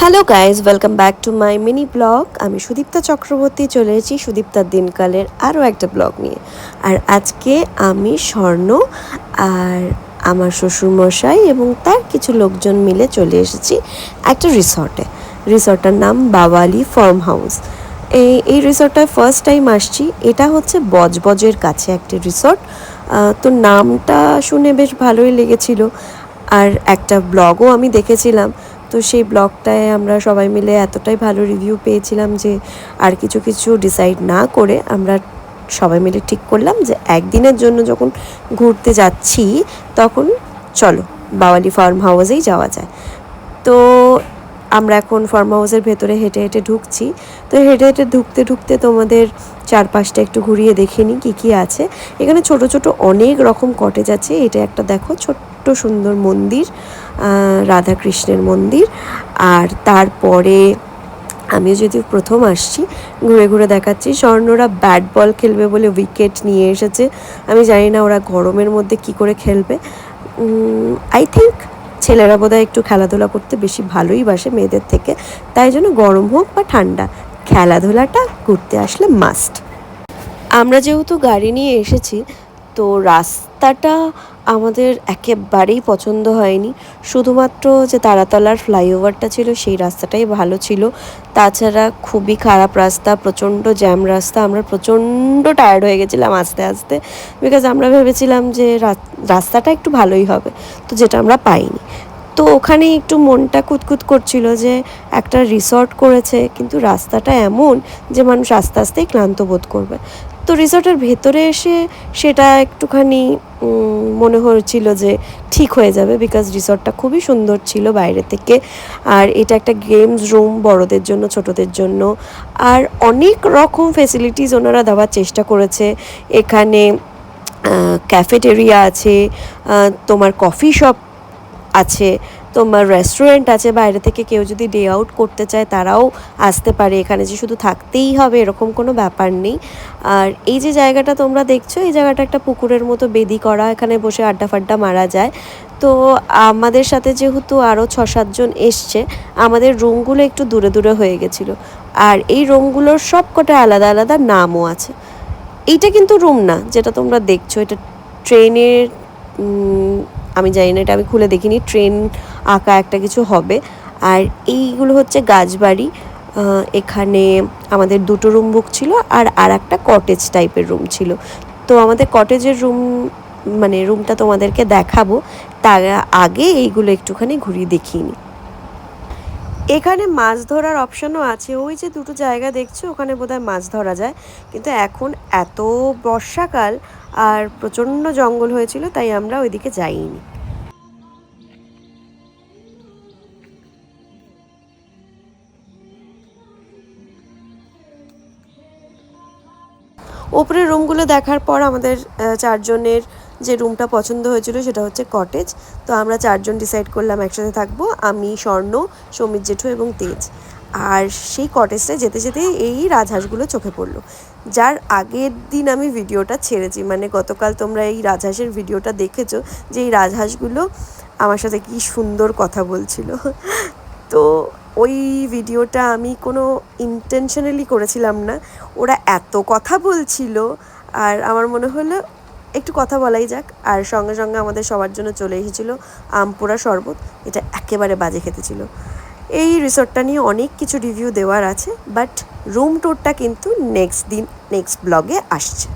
Hello guys welcome back to my mini blog আমি সুদীপ্তা চক্রবর্তী চলে এসেছি সুদীপ্তার দিনকালের আরও একটা ব্লগ নিয়ে। আর আজকে আমি স্বর্ণ আর আমার শ্বশুরমশাই এবং তার কিছু লোকজন মিলে চলে এসেছি একটা রিসর্টে রিসর্টটার নাম বাওয়ালি ফার্ম হাউস এই এই রিসর্টটায় ফার্স্ট টাইম আসছি। এটা হচ্ছে বজবজের কাছে একটি রিসর্ট তো নামটা শুনে বেশ ভালোই লেগেছিল। আর একটা ব্লগও আমি দেখেছিলাম। তো সেই ব্লগটায় আমরা সবাই মিলে এতটাই ভালো রিভিউ পেয়েছিলাম যে আর কিছু কিছু ডিসাইড না করে আমরা সবাই মিলে ঠিক করলাম যে একদিনের জন্য যখন ঘুরতে যাচ্ছি, তখন চলো বাওয়ালি ফার্ম হাউসেই যাওয়া যায়। তো আমরা এখন ফার্ম হাউসের ভেতরে হেঁটে হেঁটে ঢুকছি। তো হেঁটে হেঁটে ঢুকতে ঢুকতে তোমাদের চারপাশটা একটু ঘুরিয়ে দেখে নিই কী কী আছে। এখানে ছোট ছোট অনেক রকম কটেজ আছে। এটা একটা দেখো ছোট্ট সুন্দর মন্দির রাধাকৃষ্ণের মন্দির। আর তারপরে আমিও যদিও প্রথম আসছি, ঘুরে ঘুরে দেখাচ্ছি। স্বর্ণরা ব্যাট বল খেলবে বলে উইকেট নিয়ে এসেছে। আমি জানি না ওরা গরমের মধ্যে কি করে খেলবে। আই থিঙ্ক ছেলেরা বোধহয় একটু খেলাধুলা করতে বেশি ভালোই বাসে মেয়েদের থেকে। তাই জন্য গরম হোক বা ঠান্ডা, খেলাধুলাটা ঘুরতে আসলে মাস্ট আমরা যেহেতু গাড়ি নিয়ে এসেছি, তো রাস্তাটা আমাদের একেবারেই পছন্দ হয়নি। শুধুমাত্র যে তারাতলার ফ্লাইওভারটা ছিল, সেই রাস্তাটাই ভালো ছিল। তাছাড়া খুবই খারাপ রাস্তা, প্রচণ্ড জ্যাম রাস্তা। আমরা প্রচণ্ড টায়ার্ড হয়ে গেছিলাম আস্তে আস্তে বিকজ আমরা ভেবেছিলাম যে রাস্তাটা একটু ভালোই হবে। তো যেটা আমরা পাইনি। তো ওখানে একটু মনটা কুতকুত করছিল যে একটা রিসর্ট করেছে, কিন্তু রাস্তাটা এমন যে মানুষ আস্তে আস্তেই ক্লান্ত বোধ করবে। তো রিসর্টের ভেতরে এসে সেটা একটুখানি মনে হচ্ছিল যে ঠিক হয়ে যাবে বিকজ রিসর্টটা খুবই সুন্দর ছিল বাইরে থেকে। আর এটা একটা গেমস রুম বড়দের জন্য, ছোটদের জন্য। আর অনেক রকম ফেসিলিটিস ওনারা দেওয়ার চেষ্টা করেছে। এখানে ক্যাফেটেরিয়া আছে তোমার কফি শপ আছে। তোমার রেস্টুরেন্ট আছে, বাইরে থেকে কেউ যদি ডে আউট করতে চায়, তারাও আসতে পারে। এখানে যে শুধু থাকতেই হবে, এরকম কোনো ব্যাপার নেই। আর এই যে জায়গাটা তোমরা দেখছ, এই জায়গাটা একটা পুকুরের মতো বেদি করা, এখানে বসে আড্ডা ফাড্ডা মারা যায়। তো আমাদের সাথে যেহেতু আরও ছ সাতজন এসছে, আমাদের রুমগুলো একটু দূরে দূরে হয়ে গেছিল। আর এই রুমগুলোর সব কটা আলাদা আলাদা নামও আছে। এইটা কিন্তু রুম না, যেটা তোমরা দেখছ। এটা ট্রেনের আমি জানি না, এটা আমি খুলে দেখিনি, ট্রেন আঁকা একটা কিছু হবে। আর এইগুলো হচ্ছে গাছবাড়ি এখানে আমাদের দুটো রুম বুক ছিল আর আর একটা কটেজ টাইপের রুম ছিল। তো আমাদের কটেজের রুম মানে রুমটা তোমাদেরকে দেখাবো, তার আগে এইগুলো একটুখানি ঘুরিয়ে দেখিয়ে নিই এখানে মাছ ধরার অপশনও আছে। ওই যে দুটো জায়গা দেখছ, ওখানে বোধহয় মাছ ধরা যায়। কিন্তু এখন এত বর্ষাকাল আর প্রচণ্ড জঙ্গল হয়েছিল, তাই আমরা ওইদিকে যাইনি। ওপরের রুমগুলো দেখার পর আমাদের চারজনের যে রুমটা পছন্দ হয়েছিল সেটা হচ্ছে কটেজ তো আমরা চারজন ডিসাইড করলাম একসাথে থাকব, আমি, স্বর্ণ, সমীর জেঠু এবং তেজ। আর সেই কটেজটায় যেতে যেতে এই রাজহাঁসগুলো চোখে পড়ল। যার আগের দিন আমি ভিডিওটা ছেড়েছি মানে গতকাল তোমরা এই রাজহাঁসের ভিডিওটা দেখেছ যে এই রাজহাঁসগুলো আমার সাথে কি সুন্দর কথা বলছিল। তো ওই ভিডিওটা আমি কোনো ইন্টেনশনালি করেছিলাম না। ওরা এত কথা বলছিল, আর আমার মনে হলো একটু কথা বলাই যাক। আর সঙ্গে সঙ্গে আমাদের সবার জন্য চলে এসেছিল আমপোড়া শরবত। এটা একেবারে বাজে খেতে ছিল। এই রিসর্টটা নিয়ে অনেক কিছু রিভিউ দেওয়ার আছে বাট রুম ট্যুরটা কিন্তু নেক্সট দিন নেক্সট ব্লগে আসছে।